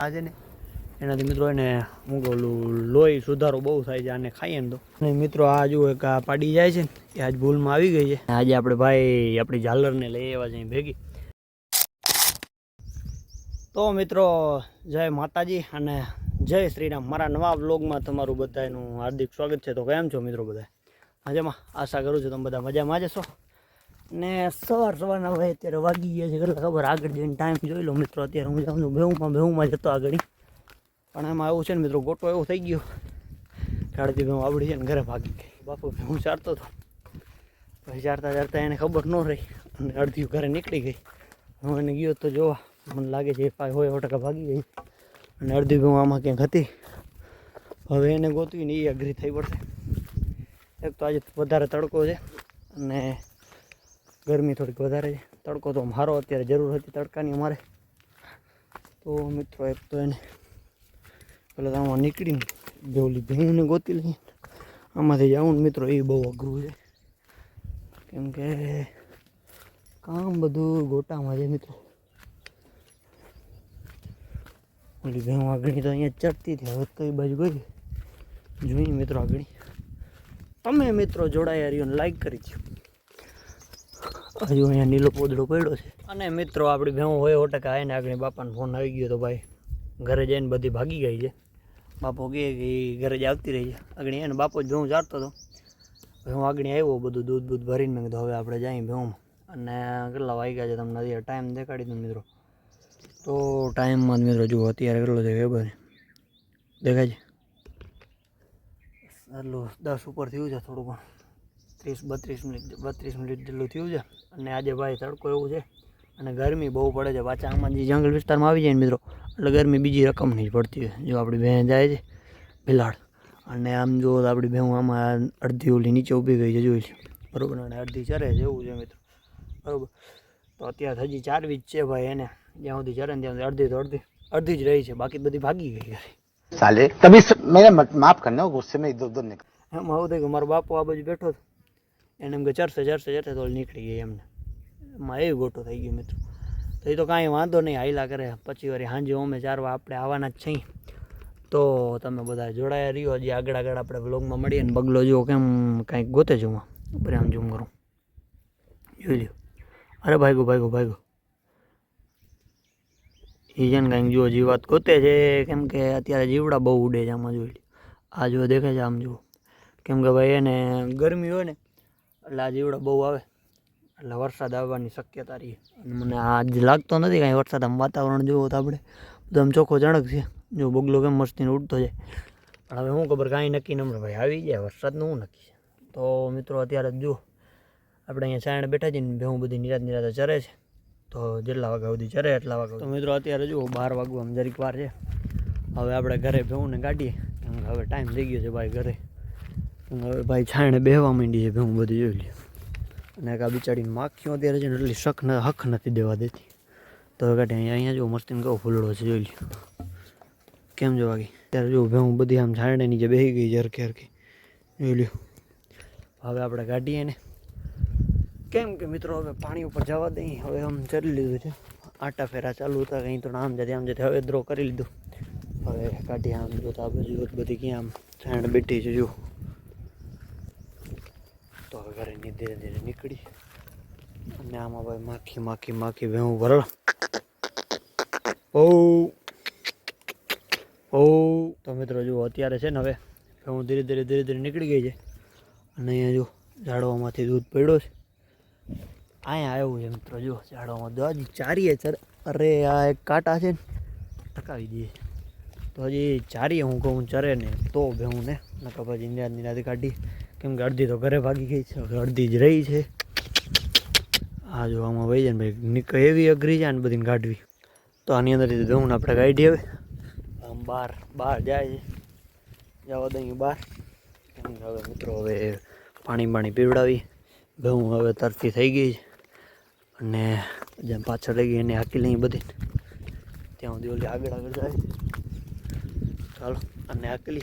આજે ને એનાથી મિત્રો એને હું કહું, લોહી સુધારો બહુ થાય છે, આને ખાઈએ તો. અને મિત્રો આ જો એક પાડી જાય છે એ આજ ભૂલમાં આવી ગઈ છે. આજે આપણે ભાઈ આપણી ઝાલરને લઈ આવ્યા છીએ ભેગી. તો મિત્રો, જય માતાજી અને જય શ્રીરામ. મારા નવા વ્લોગમાં તમારું બધાનું હાર્દિક સ્વાગત છે. તો કેમ છો મિત્રો બધા? મજામાં? આશા કરું છું તમે બધા મજામાં જ ને સવાર સવારના ભાઈ અત્યારે વાગી ગયા છે કેટલા ખબર આગળ જઈને ટાઈમ જોઈ લો મિત્રો. અત્યારે હું જાઉં છું ભેહુમાં ભેહુમાં જતો આગળ. પણ એમાં એવું છે ને મિત્રો, ગોટો એવો થઈ ગયો. કાળજી ભેહું આવડી છે ને ઘરે ભાગી ગઈ. બાપુ ભેહું ચારતો હતો. પછી ચારતા ચારતા એને ખબર ન રહી અને અડધી ઘરે નીકળી ગઈ. હું એને ગયો તો જોવા. મને લાગે છે પાય હોય સો ટકા ભાગી ગઈ. અને અડધી ભેહું આમાં ક્યાંક હતી. હવે એને ગોતવીને એ અઘરી થઈ પડશે. એક તો આજે વધારે તડકો છે અને ગરમી થોડીક વધારે છે. તડકો તો મારો અત્યારે જરૂર હતી તડકાની અમારે. તો મિત્રો એક તો એને પેલા આમાં નીકળીને ઓલી ભેંને ગોતી લઈએ. આમાંથી જાઉં ને મિત્રો, એ બહુ અઘરું છે. કેમ કે કામ બધું ગોટામાં છે મિત્રો. ઓલી ભેં આગળી તો અહીંયા ચડતી હતી, હવે તો એ બાજુ ગઈ. જોઈએ મિત્રો આગળ. તમે મિત્રો જોડાયા રહ્યો લાઈક કરી છે હજુ અહીંયા નીલો પોદડો પડ્યો છે. અને મિત્રો, આપણી ભેહું હોય સો ટકા આવીને આગળ બાપાનો ફોન આવી ગયો તો ભાઈ, ઘરે જઈને બધી ભાગી ગઈ છે. બાપો કહે કે એ ઘરે જ આવતી રહી છે. આગળ એને બાપો જ ભેહું ચારતો હતો. હું આગળ આવ્યો, બધું દૂધ બૂધ ભરીને મેં કીધું, હવે આપણે જઈએ ભેહું અને કેટલા વાગ્યા છે તમને અત્યારે ટાઈમ દેખાડી દઉં મિત્રો. તો ટાઈમમાં મિત્રો જુઓ, અત્યારે કેટલો છે ખબર દેખાય છે? એટલું દસ ઉપર થયું છે થોડું પણ ત્રીસ બત્રીસ મિનિટ બત્રીસ મિનિટ જેટલું થયું છે. અને આજે ભાઈ તડકો એવું છે અને ગરમી બહુ પડે છે. પાછા આમાં જે જંગલ વિસ્તારમાં આવી જાય ને મિત્રો એટલે ગરમી બીજી રકમની જ પડતી હોય. જો આપણી ભેં જાય છે બિલાડ. અને આમ જો આપણી ભેં આમાં અડધી ઓલી નીચે ઊભી ગઈ છે જોઈ છે બરાબર અને અડધી ચરે છે એવું છે મિત્રો. બરાબર. તો અત્યારે હજી ચારવી જ છે ભાઈ એને. જ્યાં સુધી ચરે ને ત્યાં સુધી અડધી તો અડધી અડધી જ રહી છે. બાકી બધી ભાગી ગઈ ઘરે. સાલે તમે મેરે માફ કરના ગુસ્સે મેં ઇધર ઉધર નીકળ એમ આવું કે મારો બાપો આ બાજુ બેઠો હતો એને એમ કે ચરસે ચરસે ચરસે તો નીકળી ગઈ એમને. એમાં એ ગોટો થઈ ગયો મિત્રો. તો એ તો કાંઈ વાંધો નહીં હાઈલા કરે. પછી વળી સાંજે અમે ચારવા આપણે આવવાના જ છીએ. તો તમે બધા જોડાયા રહ્યો. હજી આગળ આગળ આપણે વ્લોગમાં મળીએ ને બગલો જુઓ કેમ કાંઈક ગોતે જોવા ઉપર આમ જુમ કરું. જોઈ લ્યો. અરે ભાઈગો ભાઈગો ભાઈગો. એ છે ને કાંઈક જુઓ જીવાત ગોતે છે. કેમ કે અત્યારે જીવડા બહુ ઉડે છે આમાં જોઈ લ્યો. આ જો દેખે છે આમ જુઓ. કેમ કે ભાઈ એને ગરમી હોય ને એટલે આ જીવડો બહુ આવે. એટલે વરસાદ આવવાની શક્યતા રહી. અને મને આજ લાગતો નથી કાંઈ વરસાદ આમ વાતાવરણ જુઓ તો આપણે બધું આમ ચોખ્ખો જણક છે. જો બગલો કેમ મસ્તીને ઉડતો છે પણ હવે શું ખબર કાંઈ નક્કી ન ભાઈ આવી જાય, વરસાદનું હું નક્કી છે? તો મિત્રો અત્યારે જુઓ. આપણે અહીંયા સાયણ બેઠા છીએ ને ભેહું બધી નિરાત નિરાતે ચરે છે. તો જેટલા વાગ્યા સુધી ચરે, એટલા વાગ્યા તો મિત્રો અત્યારે જુઓ, બાર વાગવા જરીક વાર છે. હવે આપણે ઘરે ભેહુંને કાઢીએ હવે ટાઈમ થઈ ગયો છે ભાઈ ઘરે. હવે ભાઈ છાણે બેહવા માંડી છે હું બધું જોઈ લ્યું. અને આ બિચારી માખીઓ અત્યારે છે ને એટલી શક હક નથી દેવા દેતી. તો હવે કાઢે અહીંયા અહીંયા જો મસ્તીને કહો ફૂલડો છે, જોઈ લ્યો. કેમ જોવા ગઈ ત્યારે જો હું બધી આમ છાણે નીચે બેસી ગઈ છે, હરખી જોઈ લ્યો. હવે આપણે કાઢીએ ને. કેમ કે મિત્રો, હવે પાણી ઉપર જવા દઈ હવે આમ ચડી લીધું છે. આટા ફેરા ચાલુ હતા, કંઈ તો આમ જતી આમ જતી હવે દ્રો કરી લીધું. હવે કાઢીએ આમ જોતા આ બાજુ બધી ક્યાં આમ છાણ બેઠી છે જો તો હવે ઘરે ની ધીરે ધીરે નીકળી. અને આમાં ભાઈ માખી માખી માખી ભેવું વરળ ઓ ઓ તો મિત્રો જુઓ, અત્યારે છે ને હવે ભેવું ધીરે ધીરે ધીરે ધીરે નીકળી ગઈ છે. અને અહીંયા જો ઝાડવામાંથી દૂધ પડ્યો છે. અહીંયા આવ્યું છે મિત્રો જો ઝાડવામાં હજી ચારીએ ચર અરે, આ એક કાંટા છે ને, ટકાવી દઈએ. તો હજી ચારીએ હું કહું ચરે ને તો ભેહું ને નકર પછી નિરાત નિરાતે કાઢી કેમ કે અડધી તો ઘરે ભાગી ગઈ છે. હવે અડધી જ રહી છે. આ જો આમાં વહી જાય ને ભાઈ, નીકળ એવી અઘરી છે ને બધીને કાઢવી તો આની અંદર ભેહું આપણે કાઢી હવે. આમ બહાર બહાર જાય છે. જવા દઈએ બહાર કેમ હવે મિત્રો હવે પાણી પાણી પીવડાવી. ઘઉં હવે તરતી થઈ ગઈ છે. અને જેમ પાછળ લઈ ગઈ એને હાકી લઈ બધી. ત્યાં સુધી ઓલી આગળ આગળ જાય. ચાલો અને હાકલી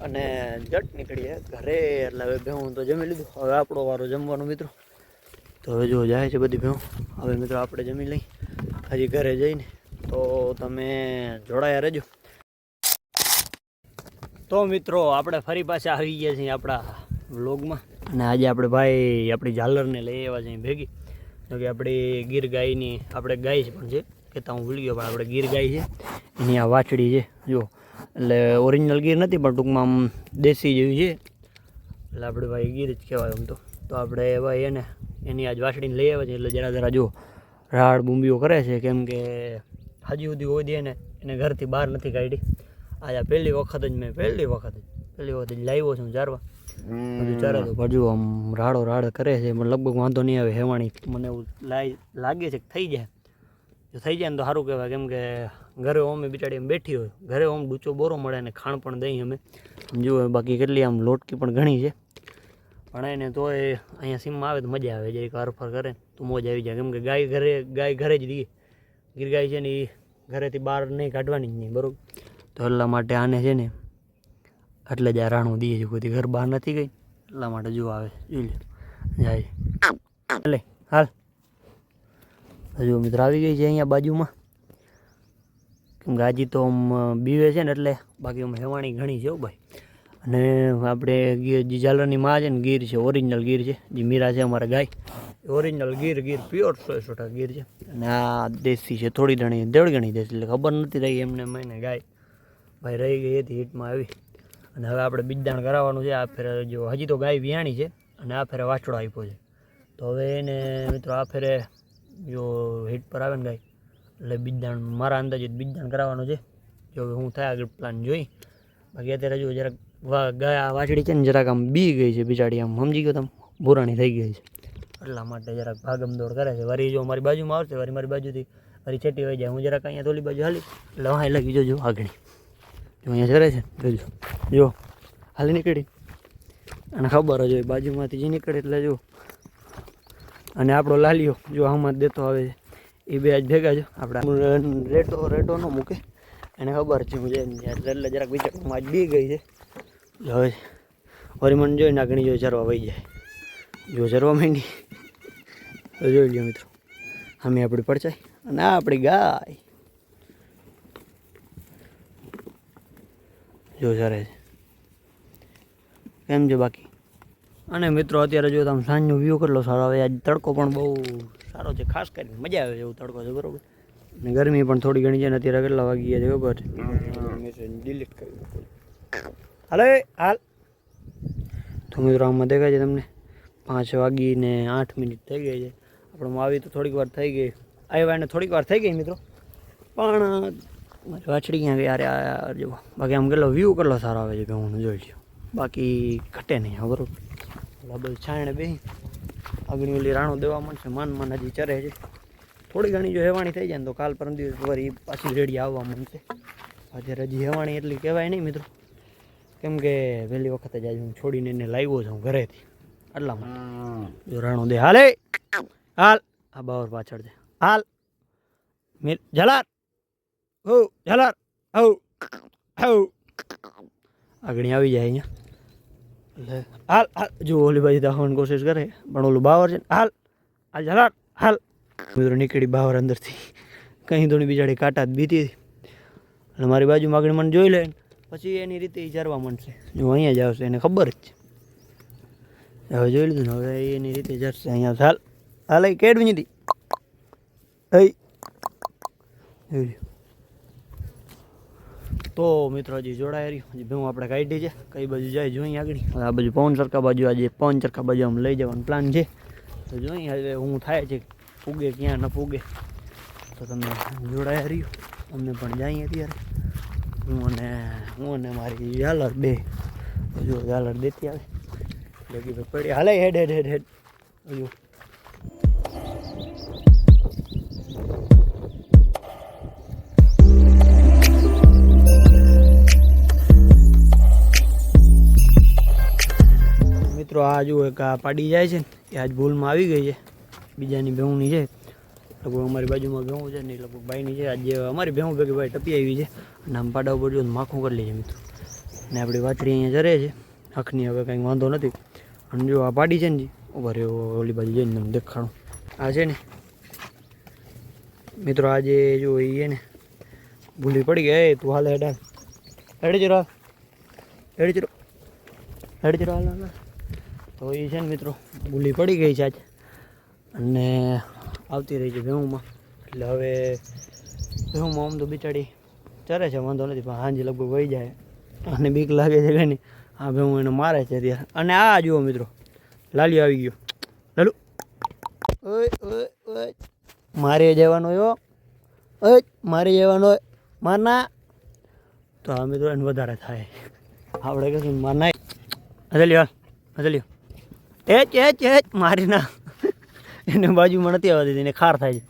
અને જટ નીકળીએ ઘરે, એટલે હવે ભેહું તો જમી લીધું. હવે આપણો વારો જમવાનો, મિત્રો. તો હવે જો જાય છે બધી ભેહું. હવે મિત્રો આપણે જમી લઈ હજી ઘરે જઈને. તો તમે જોડાયા રહેજો. તો મિત્રો, આપણે ફરી પાછા આવી ગયા છીએ આપણા વ્લોગમાં. અને આજે આપણે ભાઈ આપણી ઝાલરને લઈ આવ્યા છીએ ભેગી. જો કે આપણી ગીર ગાયની આપણે ગાય છે પણ છે. કહેતા હું ભૂલી ગયો, પણ આપણે ગીર ગાય છે. એની આ વાછડી છે. જો એટલે ઓરિજિનલ ગીર નથી, પણ ટૂંકમાં આમ દેશી જેવી છે. એટલે આપણે ભાઈ ગીર જ કહેવાય આમ તો. તો આપણે ભાઈ એને, એની આજ વાસળીને લઈ આવે છે, એટલે જરા જરા જો રાડ બુંબીઓ કરે છે, કેમ કે હજી સુધી હોય દે ને એને ઘરથી બહાર નથી કાઢી. આજે પહેલી વખત જ મેં, પહેલી વખત જ, પહેલી વખત જ લાવ્યો છું ચારવા બધું ચારે તો હજુ આમ રાડો રાડ કરે છે પણ લગભગ વાંધો નહીં આવે, હેવાણી મને એવું લાગે છે થઈ જાય. જો થઈ જાય ને તો સારું કહેવાય, કેમ કે ઘરે ઓમે બિચારી એમ બેઠી હોય. ઘરે ઓમ ડૂચો બોરો મળે અને ખાણ પણ દઈ અમે. જુઓ બાકી કેટલી આમ લોટકી પણ ઘણી છે. પણ એને તોય અહીંયા સીમમાં આવે તો મજા આવે. જરીક હરફર કરે તો મોજ આવી જાય. કેમ કે ગાય ઘરે ગાય ઘરે જ દઈએ ગીર ગાય છે ને એ ઘરેથી બહાર નહીં કાઢવાની જ નહીં, બરાબર? તો એટલા માટે આને છે ને એટલે જ આ રાણું દઈએ છે. કોઈ ઘર બહાર નથી ગઈ. એટલા માટે જો આવે. જોઈ લે જાય. એટલે હાલ. હજુ મિત્ર આવી ગઈ છે અહીંયા બાજુમાં. હજી તો આમ બીવે છે ને એટલે બાકી આમ હેવાણી ઘણી છે ભાઈ. અને આપણે ગીર, જે ઝાલરની માં છે ને, ગીર છે ઓરિજિનલ ગીર છે. જે મીરા છે અમારા ગાય. ઓરિજિનલ ગીર ગીર પ્યોર સો સો ટકા ગીર છે. અને આ દેશી છે, થોડી ઘણી દેડ ઘણી દેશી, એટલે ખબર નથી રહી એમને મને ગાય. ભાઈ રહી ગઈ હતી, હિટમાં આવી. અને હવે આપણે બીજદાણ કરાવવાનું છે. આ ફેરે જો, હજી તો ગાય વિયાણી છે. અને આ ફેરે વાછડો આપ્યો છે. તો હવે એને, મિત્રો, આ ફેરે જો હિટ પર આવે ને ગાય એટલે બીજદાણ મારા અંદાજે બીજદાણ કરાવવાનું છે. જો હું થાય આગળ પ્લાન જોઈ. બાકી અત્યારે જો જરાક વા- ગયા વાછડી છે ને જરાક આમ બી ગઈ છે બિચારી, આમ સમજી ગયો તમે ભૂરાણી થઈ ગઈ છે. એટલા માટે જરાક ભાગમ દોડ કરે છે. વરી જો મારી બાજુમાં આવશે, વરી મારી બાજુથી, વરી છેટી હોય જાય. હું જરાક અહીંયા થોડી બાજુ હાલી એટલે વાંહે લગી જોજો આગળ. જો અહીંયા ચરે છે. જોજો જો હાલી નીકળી. અને ખબર જ હોય બાજુમાંથી જે નીકળે એટલે જો. અને આપણો લાલિયો જો આમાં દેતો આવે છે. એ બે આજ ભેગા છે આપણે. રેટો રેટો ન મૂકે. એને ખબર છે હું એમ એટલે જરાક વિચારમાં આજ બી ગઈ છે. એટલે હવે વરી મને જોઈ નાગણી જો ચરવા વહી જાય. જો ચરવા માંડી. જોઈ લ્યો મિત્રો. અમે આપણી પડચાઈ અને આ આપણી ગાય. જો ચરે છે. કેમ છે બાકી? અને મિત્રો અત્યારે જો તમે સાંજનો વ્યૂ કેટલો સારો આવે આજ તડકો પણ બહુ સારો છે ખાસ કરીને. મજા આવે છે એવું તડકો છે બરોબર? અને ગરમી પણ થોડી ઘણી છે ને અત્યારે કેટલા વાગી ગયા છે ખબર મેસેજ ડિલીટ કરી હાલો હાલ. તો મિત્રો આમાં દેખાય છે તમને? પાંચ વાગીને આઠ મિનિટ થઈ ગઈ છે. આપણે આવી તો થોડીક વાર થઈ ગઈ. આવ્યા એને થોડીક વાર થઈ ગઈ મિત્રો. પણ મારી વાછડી ક્યાં ગઈ? અરે જો બાકી આમ કેટલો વ્યૂ કેટલો સારો આવે છે કે હું જોઈ લઉં બાકી ઘટે નહીં હા બરોબર. બધું છાયણે બેસી આગળ ઓલી રાણો દેવા મળશે માન માન હજી ચરે છે. થોડી ઘણી જો હેવાણી થઈ જાય ને તો કાલ પરમ દિવસ વરી પાછી રેડી આવવા માંડશે. અત્યારે હજી હેવાણી એટલી કહેવાય નહીં મિત્રો. કેમ કે પહેલી વખત જ હું છોડીને એને લાવ્યો છું ઘરેથી. એટલા માટે. જો રાણો દે, હાલે. હાલ. આ બાવર પાછળ છે. હાલ. મીર જલાર હો જલાર હો હો આગળ આવી જાય અહીંયા. એટલે હાલ હાલ. જો ઓલી બાજુ દાખવાની કોશિશ કરે પણ ઓલું બાવર છે ને, હાલ હાલ જલાર હાલ મિત્રો નીકળી બાવર અંદરથી. કંઈ ધોની બિચારી કાંટા જ બીતી અને મારી બાજુ માગણી મને જોઈ લે પછી એની રીતે ઈ ચરવા માંડશે. જો અહીંયા જ આવશે એને ખબર જ છે. હવે જોઈ લીધું ને હવે એની રીતે જશે અહીંયા હાલ હાલ કેડવી નથી. લ્યો. તો મિત્રો હજી જોડાય રહ્યું. હજી ભેવું આપણે કાઢી છે. કઈ બાજુ જાય જોઈએ આગળ. આ બાજુ પવન સરખા બાજુ, આજે પવન સરખા બાજુ આમ લઈ જવાનો પ્લાન છે. તો જોઈએ હવે હું થાય છે પૂગે ક્યાં ન પૂગે તો તમે જોડાયા રહ્યું. અમને પણ જઈએ અત્યારે હું અને હું અને મારી ઝાલર બે. જો ઝાલર દેતી આવે. એટલે પડી. હાલે, હેડ હેડ હેડ હેડ. હજુ. મિત્રો, આ જુઓ એક આ પાડી જાય છે ને, એ આજ ભૂલમાં આવી ગઈ છે. બીજાની ભેહુંની છે. લગભગ અમારી બાજુમાં ભેહું છે ને લગભગ ભાઈની છે. આજે અમારી ભેહું ભેગી ભાઈ ટપી આવી છે અને આમ પાડા ઉપર જો માખું કરી લઈએ મિત્રો. ને આપણી વાતરી અહીંયા જરે છે. આંખની હવે કંઈ વાંધો નથી. અને જો આ પાડી છે ને જી, ઊભા રહ્યો ઓલી બાજુ જઈને તમને દેખાડું. આ છે ને, મિત્રો, આજે જો એ ને, ભૂલી પડી ગઈ તું હાલે હેડા. હેડ ચરો. હેડ ચરો. હેડ ચરો, હાલ હાલ હાલ. તો એ છે ને મિત્રો ભૂલી પડી ગઈ છે આજ. અને આવતી રહી છે ભેહુમાં એટલે હવે ભેહુમાં આમ તો બિચારી ચરે છે, વાંધો નથી, પણ હાંજી લગભગ વહી જાય. અને બીક લાગે છે કે નહીં, આ ભેહું એને મારે છે અત્યારે. અને આ જુઓ મિત્રો લાલિયો આવી ગયો. લાલુ. ઓય ઓય ઓય. મારે જવાનો યો ઓય, મારે જવાનો હોય. મારના તો આ મિત્રો એને વધારે થાય. આપણે કશું મારના હજલ્યો હજલ્યો એચ એચ જ એ મારી ના. એને બાજુમાં નથી આવતી એને ખાર થાય છે.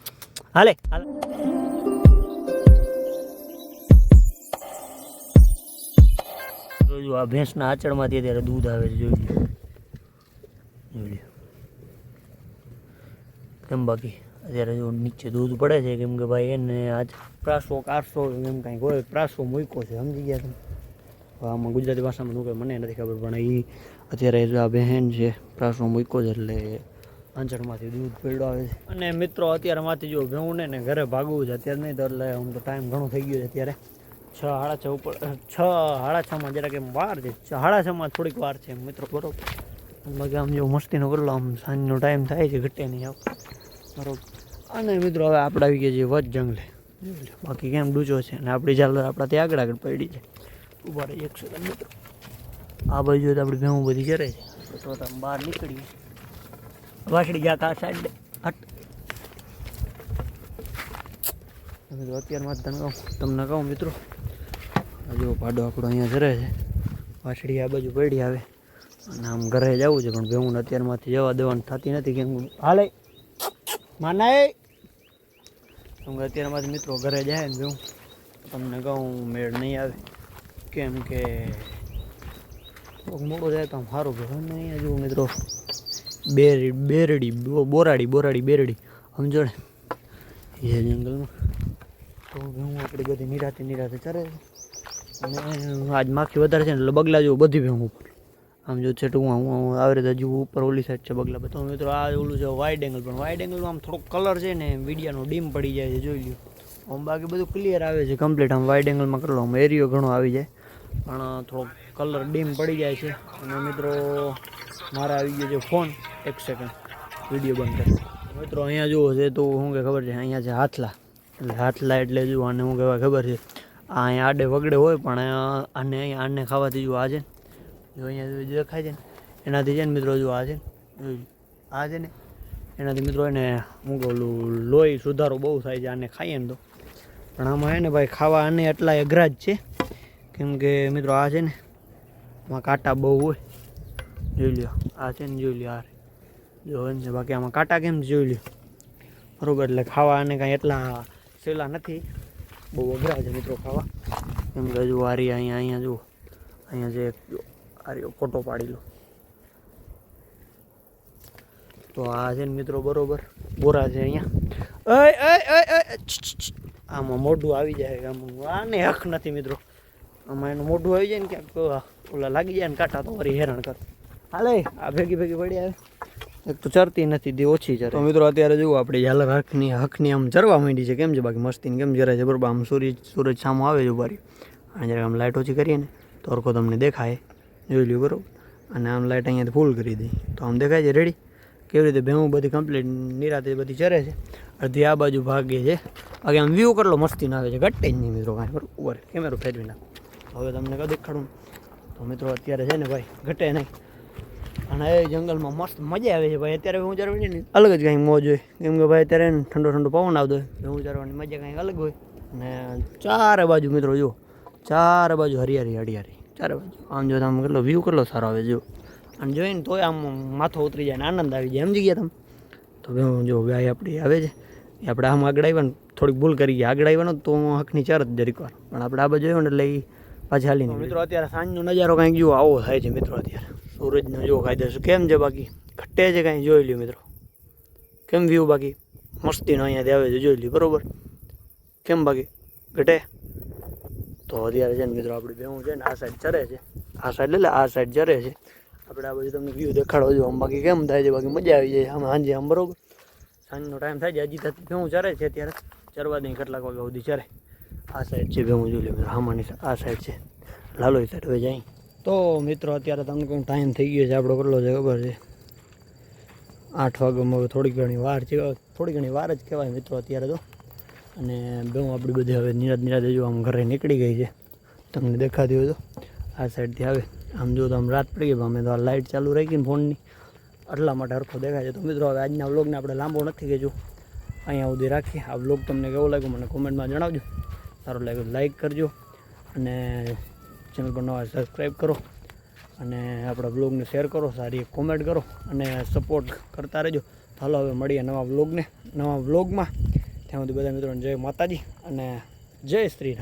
હાલે હાલે. જોયું આ ભેંસના આચળમાંથી અત્યારે દૂધ આવે છે જોઈ લ્યો કેમ બાકી, અત્યારે જો નીચે દૂધ પડે છે, કેમ કે ભાઈ એને આજ પ્રાસો, કારસો એમ કાંઈક હોય, પ્રાસો મૂક્યો છે, સમજી ગયા તમે? આમાં ગુજરાતી ભાષામાં શું કહે, મને નથી ખબર, પણ એ અત્યારે આ બહેન છે, પ્રાસનો મૂક્યો છે એટલે આંચળમાંથી દૂધ પીડો આવે છે. અને મિત્રો અત્યારે માંથી જો ભેવું ને ઘરે ભાગવું છે, અત્યારે નહીં તો એટલે આમ તો ટાઈમ ઘણો થઈ ગયો છે અત્યારે. છ સાડા છ ઉપર છ સાડા છમાં જરાક એમ વાર છે. છ સાડા છમાં થોડીક વાર છે મિત્રો, બરોબર. બાકી આમ જો મસ્તીનો કરલો આમ સાંજનો ટાઈમ થાય છે, ઘટે નહીં આવ. બરોબર. અને મિત્રો, હવે આપણે આવી ગયા છીએ વચ જંગલે. બાકી કેમ ડૂચો છે અને આપણી ઝાલર આપણા ત્યાં આગળ આગળ પડી છે. ઊભા રહી એક સેકન્ડ મિત્રો. આ બાજુ તો આપણે ઘઉં બધી કરે છે. તો તમે બહાર નીકળીએ. વાસડી જા કા સાઈડ હટ. તો અત્યારમાં તમે કહું તમને કહું મિત્રો હજુ પાડો આપણો અહીંયા જરે છે. વાસડી આ બાજુ પડી આવે. અને આમ ઘરે જવું છે, પણ ભેવું અત્યારમાંથી જવા દેવાનું થતી નથી કેમ હાલે. માનાય કેમ કે અત્યારમાંથી મિત્રો ઘરે જાય ને ભેવું તમને કહું મેળ નહીં આવે. કેમ કે મોડો જાય તો આમ સારું અને અહીંયા જુઓ મિત્રો બેરડી બેરડી બોરાડી બોરાડી, બેરડી. સમજો ને એ જંગલમાં. તો હું આપણી બધી નિરાતે નિરાતે ચરે અને આજ માખી વધારે છે ને, એટલે બગલા જેવું બધી ભેગું ઉપર આમ જો છે ટૂંકા હું હું આવી રીતે હજુ ઉપર ઓલી સાઈડ છે બગલા. તો મિત્રો, આ ઓલું છે વાઇડ એંગલ પણ. વાઇડ એંગલમાં આમ થોડોક કલર છે ને મીડિયાનો ડીમ પડી જાય છે, જોઈ લ્યો. આમ બાકી બધું ક્લિયર આવે છે કમ્પ્લીટ આમ વાઇડ એંગલમાં કરો આમ એરિયો ઘણો આવી જાય. પણ થોડોક કલર ડીમ પડી જાય છે. અને મિત્રો, મારા આવી ગયો છે ફોન. એક સેકન્ડ વીડિયો બંધ કરી. મિત્રો, અહીંયા જુઓ છે તો શું કે ખબર છે, અહીંયા છે હાથલા. એટલે હાથલા એટલે જુઓ આને શું કહેવાય ખબર છે. આ અહીંયા આડે વગડે હોય, પણ આને અહીંયા આને ખાવાથી જુઓ, આ છે જો અહીંયા દેખાય છે ને, એનાથી છે ને મિત્રો જો આ છે. આ છે ને. એનાથી મિત્રો એને હું કહું લોહી સુધારો બહુ થાય છે, આને ખાઈએ ને તો. પણ આમાં હે ને ભાઈ, ખાવા આને એટલા અઘરા જ છે. કેમ કે મિત્રો આ છે ને, આમાં કાંટા બહુ હોય. જોઈ લ્યો, આ છે ને જોઈ લ્યો આ જોવે છે બાકી આમાં કાંટા કેમ જોઈ લ્યો. બરોબર, એટલે ખાવા અને કાંઈ એટલા સહેલા નથી. બહુ અઘરા છે મિત્રો ખાવા. કેમ કે હજુ આરી અહીંયા અહીંયા જુઓ. અહીંયા જે જો ફોટો પાડી લો તો આ છે ને મિત્રો બરોબર. બોરા છે અહીંયા. આમાં મોઢું આવી જાય, આમાં આને હક નથી મિત્રો. આમાં એનું મોઢું આવી જાય ને ક્યાંક ઓલા લાગી જાય ને કાંટા તો વળી હેરાન કર. હાલે. આ ભેગી ભેગી પડી આવે. એક તો ચરતી નથી દી ઓછી ચરે. તો મિત્રો અત્યારે જુઓ આપણે ઝાલર હકની હકની આમ ચરવા માંડી છે. કેમ છે બાકી મસ્તીને કેમ જરાય છે? બરોબર આમ સૂરજ સૂરજ સામો આવે છે ઉભારી. અને જ્યારે આમ લાઇટ ઓછી કરીએ ને તો અરખો તમને દેખાય. જોઈ લ્યો બરોબર. અને આમ લાઇટ અહીંયાથી ફૂલ કરી દઈ તો આમ દેખાય છે રેડી કેવી રીતે ભેવું બધી કમ્પ્લીટ નિરાતે બધી ચરે છે. અડધી આ બાજુ ભાગે છે. બાકી આમ વ્યૂ કેટલો મસ્તી આવે છે? ઘટે જ નહીં મિત્રો કાંઈ. બરોબર કેમેરો ફેરવી નાખો. હવે તમને કહું દેખાડું. તો મિત્રો અત્યારે છે ને ભાઈ, ઘટે નહીં. અને એ જંગલમાં મસ્ત મજા આવે છે ભાઈ. અત્યારે હું ચરવાની ને અલગ જ કંઈક મોજ હોય. કેમ કે ભાઈ અત્યારે ઠંડો ઠંડો પવન આવતો હોય. હું ચરવાની મજા કંઈક અલગ હોય. ને ચારે બાજુ મિત્રો જુઓ. ચારે બાજુ હરિયાળી હરિયાળી. ચારે બાજુ. આમ જો તમે કેટલો વ્યૂ કેટલો સારો આવે જો અને જોઈને તોય આમ માથો ઉતરી જાય ને આનંદ આવી જાય. એમ ગયા તમે? તો હું જો ગાય આપણી આવે છે. આપણે આમ આગળ આવ્યા ને, થોડીક ભૂલ કરી ગયા. આગળ આવ્યા ને તો હું હકની ચાર જ દરેક વાર. પણ આપણે આ બાજુ આવ્યો ને એટલે પાછી હાલી મિત્રો અત્યારે સાંજનો નજારો કાંઈક જુઓ આવો થાય છે મિત્રો અત્યારે. સૂરજનો જો કાયદેસર કેમ છે બાકી? ઘટે છે કાંઈ જોઈ લ્યો મિત્રો. કેમ વ્યૂ બાકી? મસ્તીનો અહીંયાથી આવે છે જોઈ લ્યો બરોબર? કેમ બાકી? ઘટે તો અત્યારે છે ને મિત્રો આપણે બેવું છે ને આ સાઈડ ચરે છે. આ સાઈડ એટલે આ સાઈડ ચરે છે. આપણે આ બાજુ તમને વ્યૂ દેખાડો જો આમ બાકી કેમ થાય છે? બાકી મજા આવી જાય આમ સાંજે આમ બરોબર? સાંજનો ટાઈમ થાય છે. હજી થતી બેવું ચરે છે અત્યારે. ચરવા દઈ કેટલાક વાગ્યા સુધી ચરે. આ સાઈડ છે ભેગું જોઈ લે મિત્રો હામાની આ સાઈડ છે. લાલોઈ સાઈડ, હવે જાય. તો મિત્રો, અત્યારે તમને કહું ટાઈમ થઈ ગયો છે, આપણો કેટલો છે, ખબર છે? આઠ વાગ્યામાં હવે થોડી ઘણી વાર છે થોડી ઘણી વાર જ કહેવાય મિત્રો અત્યારે તો. અને બેઉ આપણી બધી હવે નિરાત નિરાતે જો આમ ઘરે નીકળી ગઈ છે. તમને દેખાતી હોય તો આ સાઈડથી આવે. આમ જો તો આમ રાત પડી ગઈ અમે તો આ લાઇટ ચાલુ રાખીને ફોનની એટલા માટે હરખો દેખાય છે. તો મિત્રો, હવે આજના વ્લોગને આપણે લાંબો નથી કહેજો અહીંયા સુધી રાખીએ. આ વ્લોગ તમને કેવો લાગ્યો, મને કોમેન્ટમાં જણાવજો. સારું લાગ્યું લાઈક કરજો અને ચેનલ પર નવા સબસ્ક્રાઈબ કરો અને આપણા બ્લોગને શેર કરો, સારી કોમેન્ટ કરો અને સપોર્ટ કરતા રહેજો. ચાલો હવે મળીએ નવા વ્લોગને નવા વ્લોગમાં ત્યાં સુધી બધા મિત્રોને જય માતાજી અને જય શ્રી